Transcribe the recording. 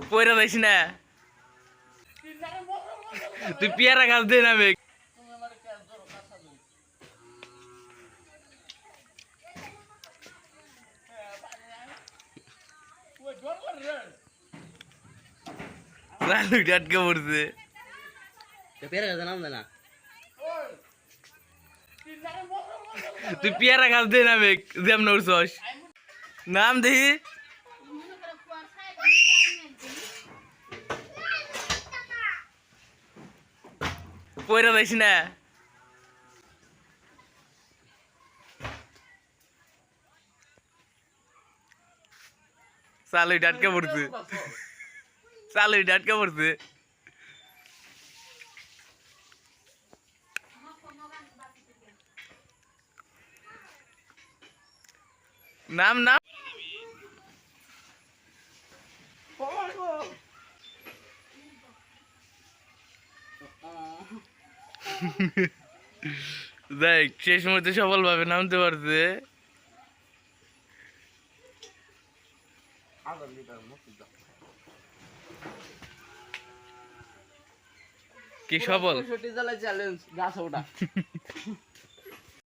পয়রা যাইস না। তুই পেয়ারা গাছ দে নামে চালু ডাটকে পড়ছে। নাম না। তুই পেয়ারা গাছ দে নামে যেমন উঠছস নাম দেখি পয়রা যাইস না চালু ডাটকে পড়ছে চালু ডাটকে পড়ছে নাম নাম দেখ শেষ মুহূর্তে সফলভাবে নামতে পারতে কি সফল? চ্যালেঞ্জ গাছ ওটা।